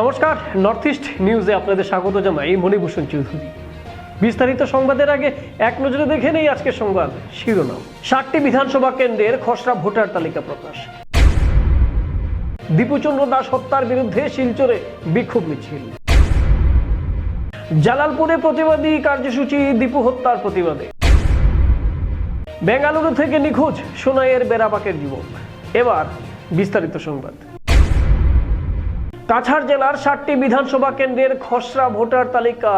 নমস্কার north east নিউজে আপনাদের স্বাগত জানাই মণিভূষণ চৌধুরী। বিস্তারিত সংবাদের আগে এক নজরে দেখে নেই আজকের সংবাদ শিরোনাম। ষাটটি বিধানসভা কেন্দ্রের খসড়া ভোটার তালিকা প্রকাশ। দীপুচন্দ্র দাস হত্যার বিরুদ্ধে শিলচরে বিক্ষোভ মিছিল। জালালপুরে প্রতিবাদী কার্যসূচি, দীপু হত্যার প্রতিবাদে। বেঙ্গালুরু থেকে নিখোঁজ সোনাইয়ের বেড়াবাকের যুবক। এবার বিস্তারিত সংবাদ। কাছাড় জেলার ষাটটি বিধানসভা কেন্দ্রের খসড়া ভোটার তালিকা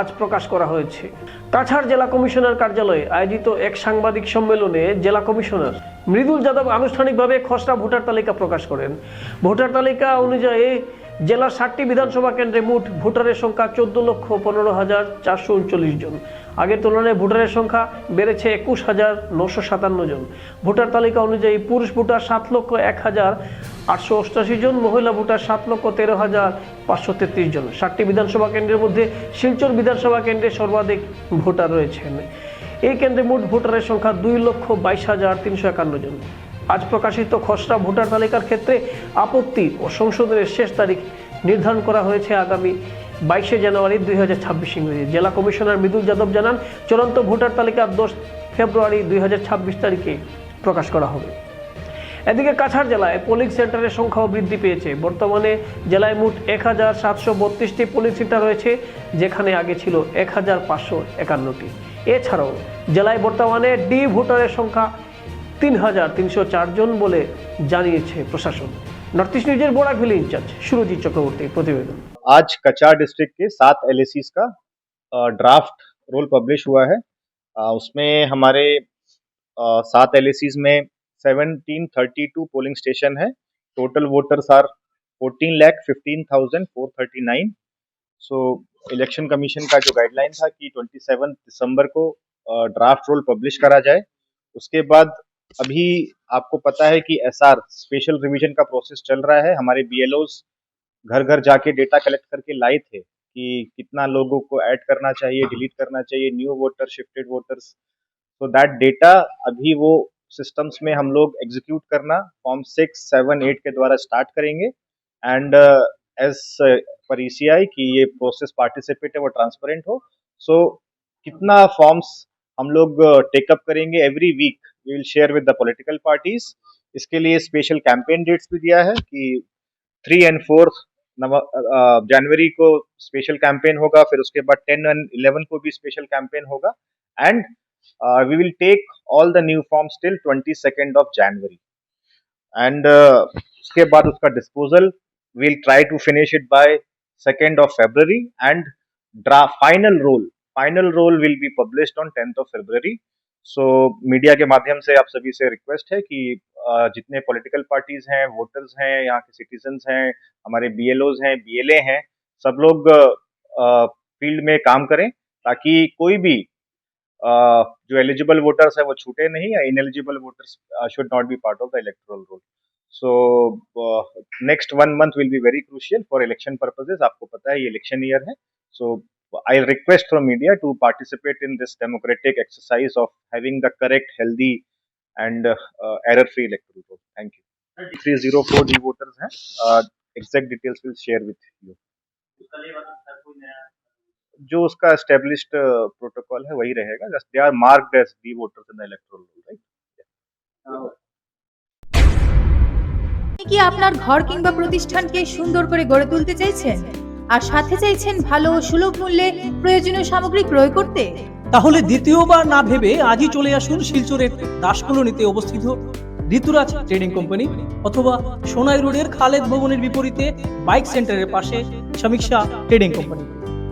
আজ প্রকাশ করা হয়েছে। কাছাড় জেলা কমিশনার কার্যালয়ে আয়োজিত এক সাংবাদিক সম্মেলনে জেলা কমিশনার মৃদুল যাদব আনুষ্ঠানিকভাবে খসড়া ভোটার তালিকা প্রকাশ করেন। ভোটার তালিকা অনুযায়ী জেলার ষাটটি বিধানসভা কেন্দ্রে মোট ভোটারের সংখ্যা চোদ্দ লক্ষ পনেরো হাজার চারশো উনচল্লিশ জন। আগের তুলনায় ভোটারের সংখ্যা বেড়েছে একুশ হাজার নশো সাতান্ন জন। ভোটার তালিকা অনুযায়ী পুরুষ ভোটার সাত লক্ষ এক হাজার আটশো অষ্টাশি জন, মহিলা ভোটার সাত লক্ষ তেরো হাজার পাঁচশো তেত্রিশ জন। ষাটটি বিধানসভা কেন্দ্রের মধ্যে শিলচর বিধানসভা কেন্দ্রে সর্বাধিক ভোটার রয়েছেন। এই কেন্দ্রে মোট ভোটারের সংখ্যা দুই লক্ষ বাইশ হাজার তিনশো একান্ন জন। আজ প্রকাশিত খসড়া ভোটার তালিকার ক্ষেত্রে আপত্তি ও সংশোধনের শেষ তারিখ নির্ধারণ করা হয়েছে আগামী বাইশে জানুয়ারি দুই হাজার ছাব্বিশ ইংরেজি। জেলা কমিশনার মৃদুল যাদব জানান, চূড়ান্ত ভোটার তালিকা দশ ফেব্রুয়ারি দুই হাজার ছাব্বিশ তারিখে প্রকাশ করা হবে। এদিকে কাছাড় জেলায় পোলিং সেন্টারের সংখ্যাও বৃদ্ধি পেয়েছে। বর্তমানে জেলায় মোট এক হাজার সাতশো বত্রিশটি পোলিং সেন্টার রয়েছে, যেখানে আগে ছিল এক হাজার পাঁচশো একান্নটি। এছাড়াও জেলায় বর্তমানে ডি ভোটারের সংখ্যা তিন হাজার তিনশো চারজন বলে জানিয়েছে প্রশাসন। নর্থ ইস্ট নিউজের বোরাকভিলি ইনচার্জ সুরজিৎ চক্রবর্তী প্রতিবেদন। आज कचार डिस्ट्रिक्ट के सात एल का ड्राफ्ट रोल पब्लिश हुआ है। उसमें हमारे सात एल में 1732 पोलिंग स्टेशन है। Total voters are 14 lakh 15,439 so election commission का जो गाइडलाइन था कि 27 दिसंबर को ड्राफ्ट रोल पब्लिश करा जाए। उसके बाद अभी आपको पता है कि एसआर स्पेशल रिवीजन का प्रोसेस चल रहा है। हमारे बीएलओस घर घर जाके डेटा कलेक्ट करके लाए थे कि कितना लोगों को ऐड करना चाहिए डिलीट करना चाहिए न्यू वोटर शिफ्टेड वोटर्स तो दैट डेटा अभी वो सिस्टम्स में हम लोग एग्जीक्यूट करना फॉर्म सिक्स सेवन एट के द्वारा स्टार्ट करेंगे। एंड एज पर ईसीआई कि ये प्रोसेस पार्टिसिपेट है वो ट्रांसपेरेंट हो। सो so, कितना फॉर्म्स हम लोग टेकअप करेंगे every week we will share with the political parties इसके लिए स्पेशल कैंपेन डेट्स भी दिया है कि थ्री एंड फोर्थ जनवरी को स्पेशल कैंपेन होगा, फिर उसके बाद टेन एंड इलेवन को भी स्पेशल कैंपेन होगा and we will take all the new forms till twenty second of January and उसके बाद उसका disposal we'll try to finish it by 2nd of February, and draft final roll final roll will be published on 10th of February. So media के माध्यम से आप सभी से request है कि जितने पॉलिटिकल पार्टीज़ हैं वोटर्स हैं, यहाँ के सिटीजन्स हैं, हमारे बी हैं बीएलए हैं, सब लोग फ़ील्ड में काम करें ताकि कोई भी जो एलिजिबल वोटर्स है वो छूटे नहीं या ineligible voters should not be part of the electoral roll so next one month will be very crucial for election purposes आपको पता है ये इलेक्शन ईयर है. सो I request from media to participate in this democratic exercise of having the correct, healthy, and uh, uh, error-free electoral vote. Thank you. 304 D voters हैं. Uh, exact details will share with you. जो उसका established uh, protocol है वही रहेगा. Just they are marked as D voters in the electoral roll, right? আপনি কি আপনার ঘর কিংবা প্রতিষ্ঠানকে সুন্দর করে গড়ে তুলতে চাইছেন আর সাথে চাইছেন ভালো সুলভ মূল্যে প্রয়োজনীয় সামগ্রী ক্রয় করতে? তাহলে দ্বিতীয়বার না ভেবে আজই চলে আসুন শিলচরের দাসকলোনিতে অবস্থিত ঋতুরাজ ট্রেডিং কোম্পানি অথবা সোনাই রোডের খালেদ ভবনের বিপরীতে বাইক সেন্টারের পাশে সমীক্ষা ট্রেডিং কোম্পানি।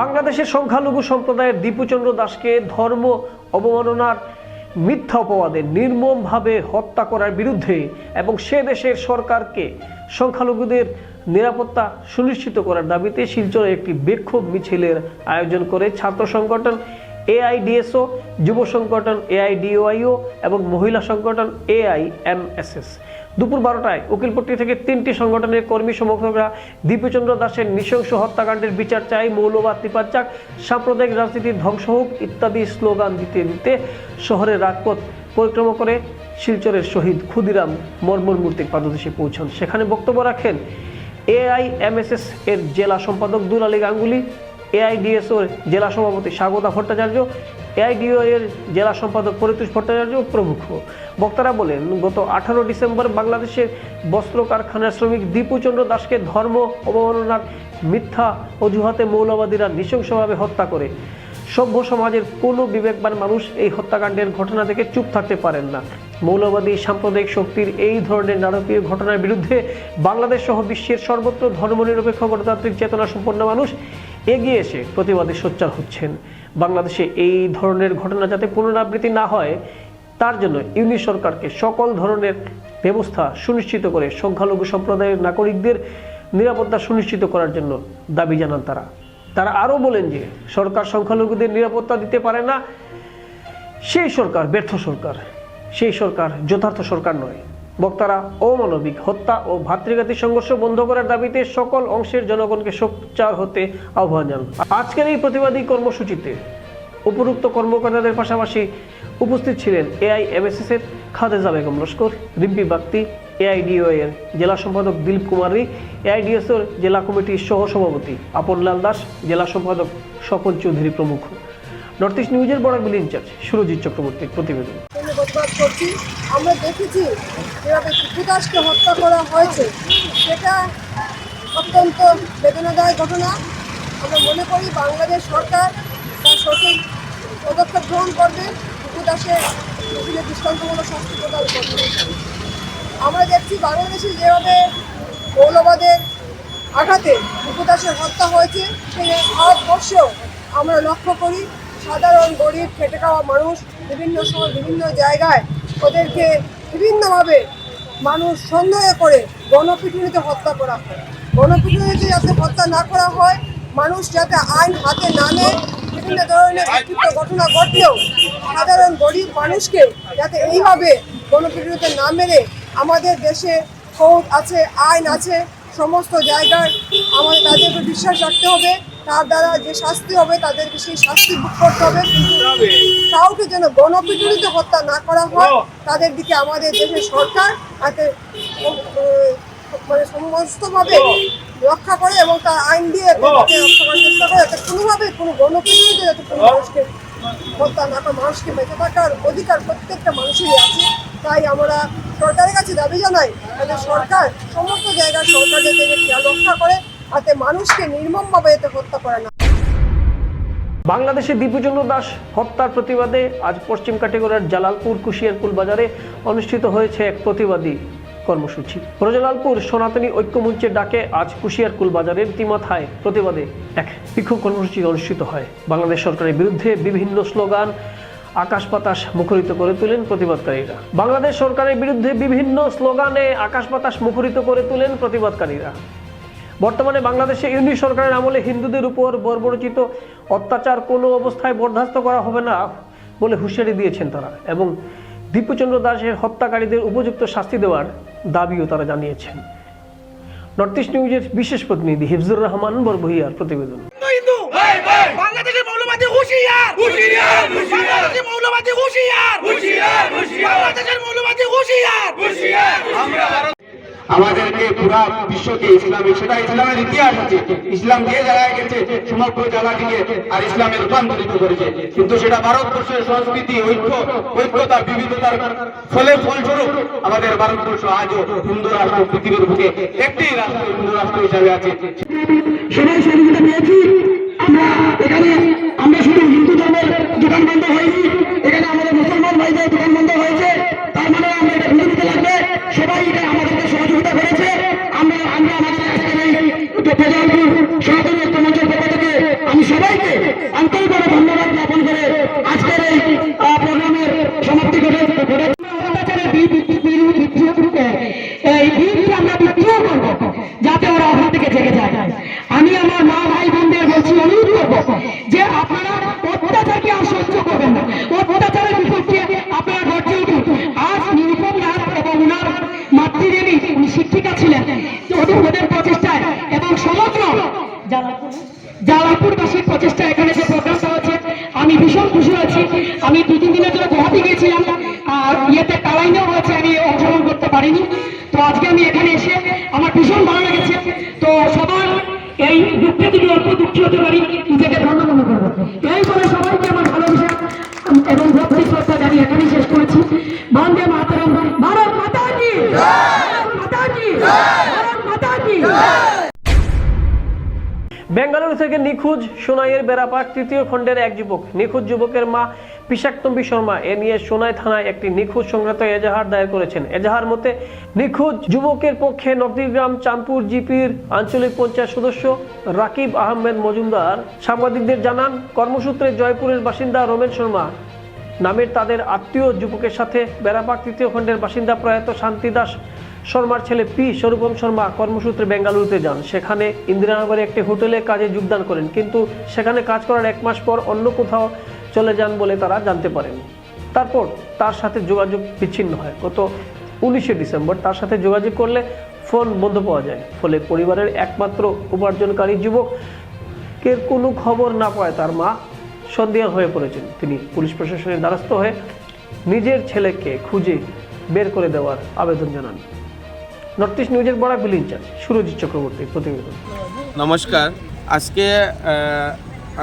বাংলাদেশের সংখ্যালঘু সম্প্রদায়ের দীপুচন্দ্র দাসকে ধর্ম অবমাননার মিথ্যা অপবাদে নির্মমভাবে হত্যা করার বিরুদ্ধে এবং সে দেশের সরকারকে সংখ্যালঘুদের নিরাপত্তা সুনিশ্চিত করার দাবিতে শিলচরে একটি বিক্ষোভ মিছিলের আয়োজন করে ছাত্র সংগঠন এআইডিএসও, যুব সংগঠন এআইডিওআইও এবং মহিলা সংগঠন এআইএমএসএস। দুপুর বারোটায় উকিলপট্টি থেকে তিনটি সংগঠনের কর্মী সমর্থকরা দীপচন্দ্র দাসের নৃশংস হত্যাকাণ্ডের বিচার চাই, মৌলবাদ তিপাচাক সাম্প্রদায়িক রাজনীতির ধ্বংস হোক ইত্যাদি স্লোগান দিতে দিতে শহরের রাজপথ পরিক্রমা করে শিলচরের শহীদ ক্ষুদিরাম মর্মর মূর্তির পাদদেশে পৌঁছন। সেখানে বক্তব্য রাখেন এআইএমএসএস এর জেলা সম্পাদক দুলালী গাঙ্গুলি এআইডিএসও এর জেলা সভাপতি স্বাগতা ভট্টাচার্য এআইডিও জেলা সম্পাদক পরিতোষ ভট্টাচার্য প্রমুখ। বক্তারা বলেন, গত আঠারো ডিসেম্বর বাংলাদেশের বস্ত্র কারখানার শ্রমিক দীপুচন্দ্র দাসকে ধর্ম অবমাননার মিথ্যা অজুহাতে মৌলবাদীরা নৃশংসভাবে হত্যা করে। সভ্য সমাজের কোনো বিবেকবান মানুষ এই হত্যাকাণ্ডের ঘটনা থেকে চুপ থাকতে পারেন না। মৌলবাদী সাম্প্রদায়িক শক্তির এই ধরনের নারকীয় ঘটনার বিরুদ্ধে বাংলাদেশ সহ বিশ্বের সর্বত্র ধর্মনিরপেক্ষ গণতান্ত্রিক চেতনা সম্পন্ন মানুষ এগিয়ে এসে প্রতিবাদে সোচ্চার হচ্ছেন। বাংলাদেশে এই ধরনের ঘটনা যাতে পুনরাবৃত্তি না হয়, তার জন্য ইউনি সরকারকে সকল ধরনের ব্যবস্থা সুনিশ্চিত করে সংখ্যালঘু সম্প্রদায়ের নাগরিকদের নিরাপত্তা সুনিশ্চিত করার জন্য দাবি জানান তারা। তারা আরও বলেন যে, সরকার সংখ্যালঘুদের নিরাপত্তা দিতে পারে না, সেই সরকার ব্যর্থ সরকার, সেই সরকার যথার্থ সরকার নয়। বক্তারা অমানবিক হত্যা ও ভাতৃঘাতী সংঘর্ষ বন্ধ করার দাবিতে সকল অংশের জনগণকে সোচ্চার হতে আহ্বান জানান। আজকের এই প্রতিবাদী কর্মসূচিতে উপরুক্ত কর্মকর্তাদের পাশাপাশি উপস্থিত ছিলেন এআইএমএসএস এর খাদেজা বেগম লস্কর, রিম্পি বাক্তি এআইডিও এর জেলা সম্পাদক দিলীপ কুমারী এআইডিএস এর জেলা কমিটির সহ সভাপতি আপনলাল দাস, জেলা সম্পাদক স্বপন চৌধুরী প্রমুখ। নর্থ ইস্ট নিউজের বড়াগুলি ইনচার্জ সুরজিৎ চক্রবর্তীর প্রতিবেদন। প্রতিবাদ করছি। আমরা দেখেছি যেভাবে সুদাসকে হত্যা করা হয়েছে, সেটা অত্যন্ত বেদনাদায়ক ঘটনা। আমরা মনে করি বাংলাদেশ সরকার তার সঠিক পদক্ষেপ গ্রহণ করবে সুদাসের বিভিন্ন দৃষ্টান্তমূলক শাস্তি প্রদান করবে। আমরা দেখছি বাংলাদেশে যেভাবে মৌলবাদের আঘাতে উপদাসের হত্যা হয়েছে, সেই ভারতবর্ষেও আমরা লক্ষ্য করি সাধারণ গরিব খেটে খাওয়া মানুষ বিভিন্ন সময় বিভিন্ন জায়গায় ওদেরকে বিভিন্নভাবে মানুষ সন্দেহ করে গণপিটুনিতে হত্যা করা হয়। গণপিটুনিতে যাতে হত্যা না করা হয়, মানুষ যাতে আইন হাতে না নেয়, বিভিন্ন ধরনের বিক্ষিপ্ত ঘটনা ঘটলেও সাধারণ গরিব মানুষকে যাতে এইভাবে গণপিটুনিতে না মেরে আমাদের দেশে ফৌজ আছে, আইন আছে, সমস্ত জায়গায় আমাদের তাদের উপর বিশ্বাস রাখতে হবে। তার দ্বারা যে শাস্তি হবে তাদেরকে সেই শাস্তি ভোগ করতে হবে। কাউকে যেন গণপিটুনিতে হত্যা না করা হয় তাদের দিকে আমাদের দেশের সরকার উম, মানে সমস্তভাবে রক্ষা করে এবং তার আইন দিয়ে তাদেরকে রক্ষা করার চেষ্টা করে যাতে কোনোভাবে কোনো গণপিটুনিতে যাতে কোনো মানুষকে হত্যা না করে মানুষকে বেঁচে থাকার অধিকার প্রত্যেকটা মানুষেরই আছে। তাই আমরা সরকারের কাছে দাবি জানাই যাতে সরকার সমস্ত জায়গার সরকার যাতে খেয়াল রক্ষা করে মানুষকে নির্মমভাবে যাতে হত্যা করে না। বাংলাদেশে দীপুচন্দ্র দাস হত্যার প্রতিবাদে আজ পশ্চিম কাটিগড়ার জালালপুর কুশিয়ারপুল বাজারে অনুষ্ঠিত হয়েছে এক প্রতিবাদী কর্মসূচি। ব্রজলালপুর সনাতনী ঐক্যমঞ্চের ডাকে আজ কুশিয়ারকুল বাজারের তিমাথায় প্রতিবাদে এক বিক্ষোভ কর্মসূচি অনুষ্ঠিত হয়। বাংলাদেশ সরকারের বিরুদ্ধে বিভিন্ন স্লোগান আকাশ বাতাস মুখরিত করে তোলেন প্রতিবাদকারীরা। বাংলাদেশ সরকারের বিরুদ্ধে বিভিন্ন স্লোগানে আকাশ বাতাস মুখরিত করে তোলেন প্রতিবাদকারীরা। বর্তমানে বাংলাদেশে ইউনি সরকারের আমলে হিন্দুদের উপর বর্বরচিত অত্যাচার কোনো অবস্থায় বরদাস্ত করা হবে না বলে হুঁশিয়ারি দিয়েছেন তারা এবং দীপুচন্দ্র দাসের হত্যাকারীদের উপযুক্ত শাস্তি দেওয়ার দাবিও তারা জানিয়েছেন। নর্থ ইস্ট নিউজের বিশেষ প্রতিনিধি হিফজুর রহমান বরবহিয়ার প্রতিবেদন। বাংলাদেশের মৌলবাদী হুঁশিয়ার! হুঁশিয়ার বাংলাদেশের মৌলবাদী হুঁশিয়ার! হুঁশিয়ার বাংলাদেশের মৌলবাদী হুঁশিয়ার! হুঁশিয়ার! আমাদেরকে পুরা বিশ্বকে ইসলামিক সেটা ইসলামের ইতিহাস আছে। ইসলাম যে জায়গায় গেছে, সমগ্র জায়গাটিকে আর ইসলামে রূপান্তরিত করেছে। কিন্তু সেটা ভারতবর্ষের সংস্কৃতি, ঐক্য, ঐক্যতা, বিবিধতার ফলে ফলস্বরূপ আমাদের ভারতবর্ষ আজও হিন্দু রাষ্ট্র, পৃথিবীর বুকে একটি রাষ্ট্র, হিন্দু রাষ্ট্র হিসাবে আছে। আমরা আমরা শুধু হিন্দু ধর্মের দোকান বন্ধ হয়নি, এখানে আমাদের মুসলমান ভাইদের দোকান বন্ধ হয়েছে। বেঙ্গালুরু থেকে নিখোঁজ সোনাইয়ের বেড়াপাক তৃতীয় খণ্ডের এক যুবক। নিখোঁজ যুবকের মা পিসাক্তম্বী শর্মা। এ নিয়ে সোনাই থানায় একটি নিখোঁজ সংক্রান্ত এজাহার দায়ের করেছেন। এজাহার মতে, নিখোঁজ যুবকের পক্ষে নবদ্বীপগ্রাম চাঁদপুর জিপির আঞ্চলিক পঞ্চায়েত সদস্য রাকিব আহমেদ মজুমদার সাংবাদিকদের জানান, কর্মসূত্রে জয়পুরের বাসিন্দা রমেন শর্মা নামের তাদের আত্মীয় যুবকের সাথে বেড়াপাক তৃতীয় খণ্ডের বাসিন্দা প্রয়াত শান্তি দাস শর্মার ছেলে পি স্বরূপম শর্মা কর্মসূত্রে বেঙ্গালুরুতে যান। সেখানে ইন্দিরানগরে একটি হোটেলে কাজে যোগদান করেন, কিন্তু সেখানে কাজ করার এক মাস পর অন্য কোথাও চলে যান বলে তারা জানতে পারেন। তারপর তার সাথে যোগাযোগ বিচ্ছিন্ন হয়। গত উনিশে ডিসেম্বর তার সাথে যোগাযোগ করলে ফোন বন্ধ পাওয়া যায়। ফলে পরিবারের একমাত্র উপার্জনকারী যুবকের কোনো খবর না পায় তার মা সন্দেহ হয়ে পড়েছেন। তিনি পুলিশ প্রশাসনের দ্বারস্থ হয়ে নিজের ছেলেকে খুঁজে বের করে দেওয়ার আবেদন জানান। নর্থ ইস্ট নিউজের বড় বিল ইনচার্জ সুরজিৎ চক্রবর্তী প্রতিবেদন। নমস্কার। আজকে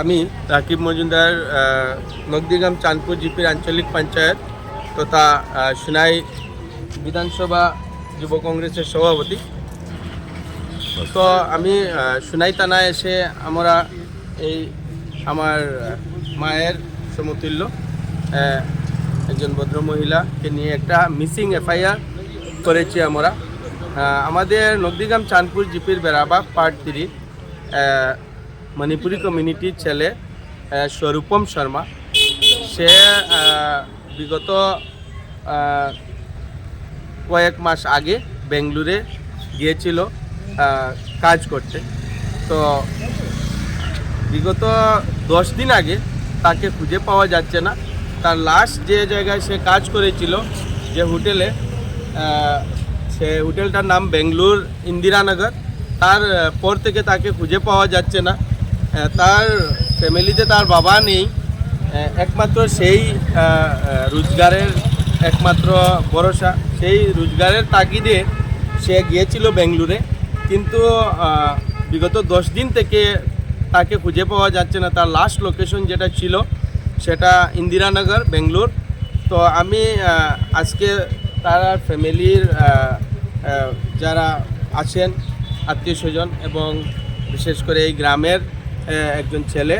আমি রাকিব মজুমদার আহ, নকদিগ্রাম চাঁদপুর জিপির আঞ্চলিক পঞ্চায়েত তথা সুনাই বিধানসভা যুব কংগ্রেসের সভাপতি। তো আমি সুনাই থানায় এসে আমরা এই আমার মায়ের সমতুল্য একজন ভদ্র মহিলাকে নিয়ে একটা মিসিং এফআইআর করেছি আমরা। আমাদের নকদিগ্রাম চাঁদপুর জিপির বেড়াবাগ পার্ট থ্রি মণিপুরি কমিউনিটির ছেলে স্বরূপম শর্মা। সে বিগত কয়েক মাস আগে বেঙ্গলুরে গিয়েছিল কাজ করতে। তো বিগত দশ দিন আগে তাকে খুঁজে পাওয়া যাচ্ছে না। তার লাস্ট যে জায়গায় সে কাজ করেছিল, যে হোটেলে সে হোটেলটার নাম বেঙ্গলোর ইন্দিরানগর তার পর থেকে তাকে খুঁজে পাওয়া যাচ্ছে না। তার ফ্যামিলিতে তার বাবা নেই। একমাত্র সেই রোজগারের একমাত্র ভরসা। সেই রোজগারের তাগিদে সে গিয়েছিল বেঙ্গলুরে। কিন্তু বিগত দশ দিন থেকে তাকে খুঁজে পাওয়া যাচ্ছে না। তার লাস্ট লোকেশন যেটা ছিল, সেটা ইন্দিরানগর, বেঙ্গলোর। তো আমি আজকে তার ফ্যামিলির যারা আছেন, আত্মীয় স্বজন এবং বিশেষ করে এই গ্রামের একজন ছেলে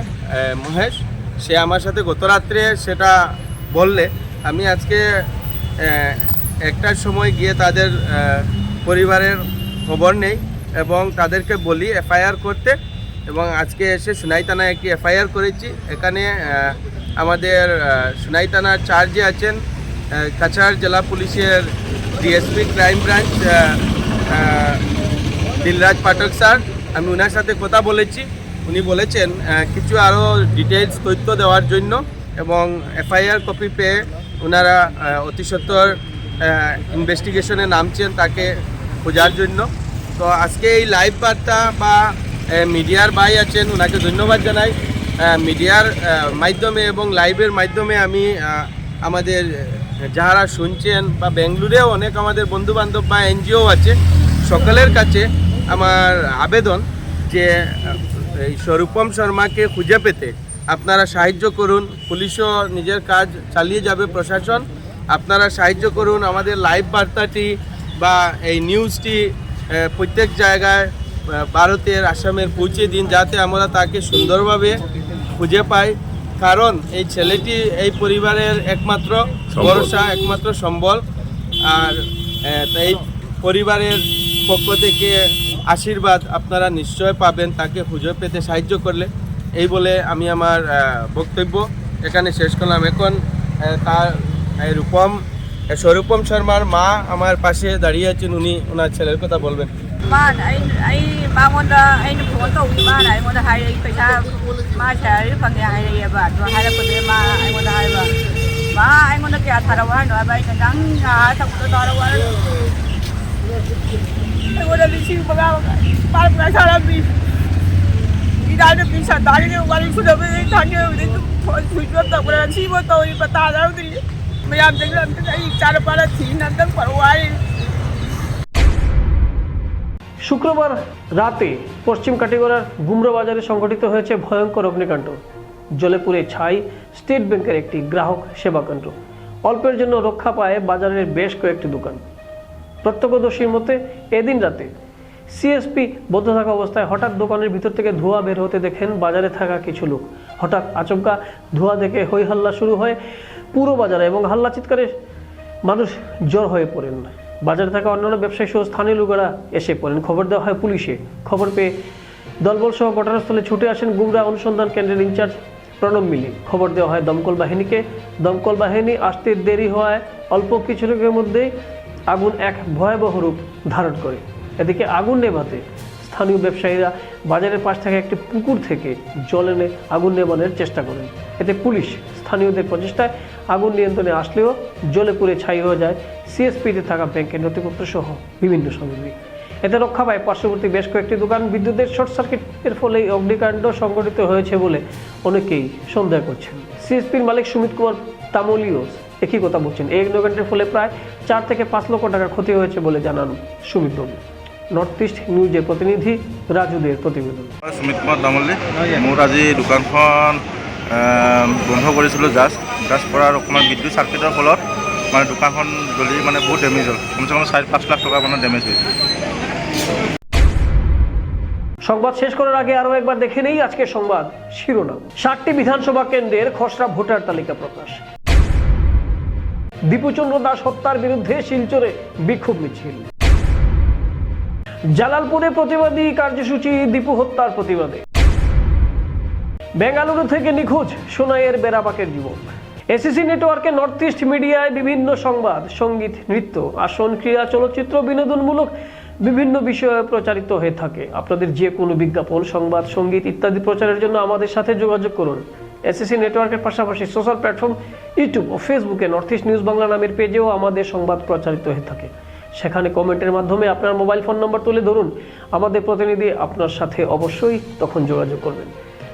মহেশ, সে আমার সাথে গত রাত্রে সেটা বললে, আমি আজকে একটার সময় গিয়ে তাদের পরিবারের খবর নেই এবং তাদেরকে বলি, এফআইআর করতে এবং আজকে এসে সুনাই থানায় একটি এফআইআর করেছি। এখানে আমাদের সুনাই থানার চার্জে আছেন কাছাড় জেলা পুলিশের DSP crime branch Dilraj Pathak sir. আমি ওনার সাথে কথা বলেছি। উনি বলেছেন কিছু আরও ডিটেলস তথ্য দেওয়ার জন্য এবং এফআইআর কপি পেয়ে ওনারা অতি সত্বর ইনভেস্টিগেশনে নামছেন তাকে খোঁজার জন্য। তো আজকে এই লাইভ বার্তা বা মিডিয়ার ভাই আছেন ওনাকে ধন্যবাদ জানাই। মিডিয়ার মাধ্যমে এবং লাইভের মাধ্যমে আমি আমাদের যারা শুনছেন বা বেঙ্গলুরেও অনেক আমাদের বন্ধুবান্ধব বা এনজিও আছে, সকলের কাছে আমার আবেদন যে এই স্বরূপম শর্মাকে খুঁজে পেতে আপনারা সাহায্য করুন। পুলিশও নিজের কাজ চালিয়ে যাবে প্রশাসন। আপনারা সাহায্য করুন আমাদের লাইভ বার্তাটি বা এই নিউজটি প্রত্যেক জায়গায় ভারতের আসামের পৌঁছে দিন যাতে আমরা তাকে সুন্দরভাবে খুঁজে পাই। কারণ এই ছেলেটি এই পরিবারের একমাত্র ভরসা একমাত্র সম্বল। আর এই পরিবারের পক্ষ থেকে আশীর্বাদ আপনারা নিশ্চয় পাবেন তাকে খুঁজে পেতে সাহায্য করলে। এই বলে আমি আমার বক্তব্য এখানে শেষ করলাম। এখন তার রূপম স্বরূপম শর্মার মা আমার পাশে দাঁড়িয়ে আছেন। উনি ওনার ছেলের কথা বলবেন। maan ai ai ba ngon đó ai nó phun tàu đi maan ai ngon đó hai phải cha ma chả đi phần nhà hai này bà rồi hai là phần nhà ma ai ngon đó hai bà ma ai ngon đó kia thà đâu hai nữa bà chẳng đáng à thằng tôi to đâu quá ai ngon đó শুক্রবার রাতে পশ্চিম কাটিগড়ার গুমরা বাজারে সংঘটিত হয়েছে ভয়ঙ্কর অগ্নিকাণ্ড। জলে পুড়ে ছাই স্টেট ব্যাংকের একটি গ্রাহক সেবা কেন্দ্র। অল্পের জন্য রক্ষা পায় বাজারের বেশ কয়েকটি দোকান। প্রত্যক্ষদর্শীর মতে, এদিন রাতে সিএসপি বদ্ধ থাকা অবস্থায় হঠাৎ দোকানের ভিতর থেকে ধোঁয়া বের হতে দেখেন বাজারে থাকা কিছু লোক। হঠাৎ আচমকা ধোঁয়া দেখে হই হাল্লা শুরু হয় পুরো বাজারে এবং হাল্লা চিৎকারে মানুষ জ্বর হয়ে পড়েন। বাজারে থাকা অন্যান্য ব্যবসায়ী সহ স্থানীয় লোকেরা এসে পড়েন। খবর দেওয়া হয় পুলিশে। খবর পেয়ে দলবল সহ ঘটনাস্থলে ছুটে আসেন গুমরা অনুসন্ধান কেন্দ্রের ইনচার্জ প্রণব মিলি। খবর দেওয়া হয় দমকল বাহিনীকে। দমকল বাহিনী আসতে দেরি হওয়ায় অল্প কিছু লোকের মধ্যেই আগুন এক ভয়াবহ রূপ ধারণ করে। এদিকে আগুন নেভাতে স্থানীয় ব্যবসায়ীরা বাজারের পাশ থেকে একটি পুকুর থেকে জল এনে আগুন নেভানোর চেষ্টা করেন। এতে পুলিশ স্থানীয়দের প্রচেষ্টায় আগুন নিয়ন্ত্রণে আসলেও জ্বলে পুড়ে ছাই হয়ে যায় সিএসপিতে থাকা ব্যাংকের নথিপত্র সহ বিভিন্ন সামগ্রী। এতে রক্ষা পায় পার্শ্ববর্তী বেশ কয়েকটি দোকান। বিদ্যুতের শর্ট সার্কিটের ফলে অগ্নিকাণ্ড সংঘটিত হয়েছে বলে অনেকেই সন্দেহ করছেন। সিএসপির মালিক সুমিত কুমার তামলিও একই কথা বলছেন। এই অগ্নিকাণ্ডের ফলে প্রায় চার থেকে পাঁচ লক্ষ টাকা ক্ষতি হয়েছে বলে জানান সুমিত বাবু। নর্থ ইস্ট নিউজের প্রতিনিধি রাজুদের প্রতিবেদন। সুমিত কুমাৰ তামুলী, মোৰ আজি দোকানখন বন্ধ কৰিছিলোঁ জাষ্ট। জাষ্ট কৰাৰ অকণমান বিদ্যুৎ চাৰ্কিটৰ ফলত মানে দোকানখন জ্বলি মানে বহুত ডেমেজ হ'ল। কমচে কম চাৰি, পাঁচ লাখ টকা মানে ডেমেজ হৈছে। সংবাদ শেষ করার আগে আরও একবার দেখে নেই আজকের সংবাদ শিরোনাম ষাটটি বিধানসভা কেন্দ্রের খসড়া ভোটার তালিকা প্রকাশ। দীপুচন্দ্র দাস হত্যার বিরুদ্ধে শিলচরে বিক্ষোভ মিছিল। জালালপুরে প্রতিবাদী কার্যসূচি দীপু হত্যার প্রতিবাদে। বেঙ্গালুরু থেকে নিখোঁজ সোনাইয়ের বেড়াবাকের যুবক। এসিসি নেটওয়ার্কে নর্থ ইস্ট মিডিয়ায় বিভিন্ন সংবাদ, সংগীত, নৃত্য, আসন ক্রীড়া চলচ্চিত্র, বিনোদনমূলক বিভিন্ন বিষয়ে প্রচারিত হয়ে থাকে। আপনাদের যে কোনো বিজ্ঞাপন, সংবাদ, সংগীত ইত্যাদি প্রচারের জন্য আমাদের সাথে যোগাযোগ করুন। এসএসসি নেটওয়ার্কের পাশাপাশি সোশ্যাল প্ল্যাটফর্ম, ইউটিউব ও ফেসবুকে নর্থ ইস্ট নিউজ বাংলা নামের পেজেও আমাদের সংবাদ প্রচারিত হয়ে থাকে। সেখানে কমেন্টের মাধ্যমে আপনার মোবাইল ফোন নম্বর তুলে ধরুন। আমাদের প্রতিনিধি আপনার সাথে অবশ্যই তখন যোগাযোগ করবেন।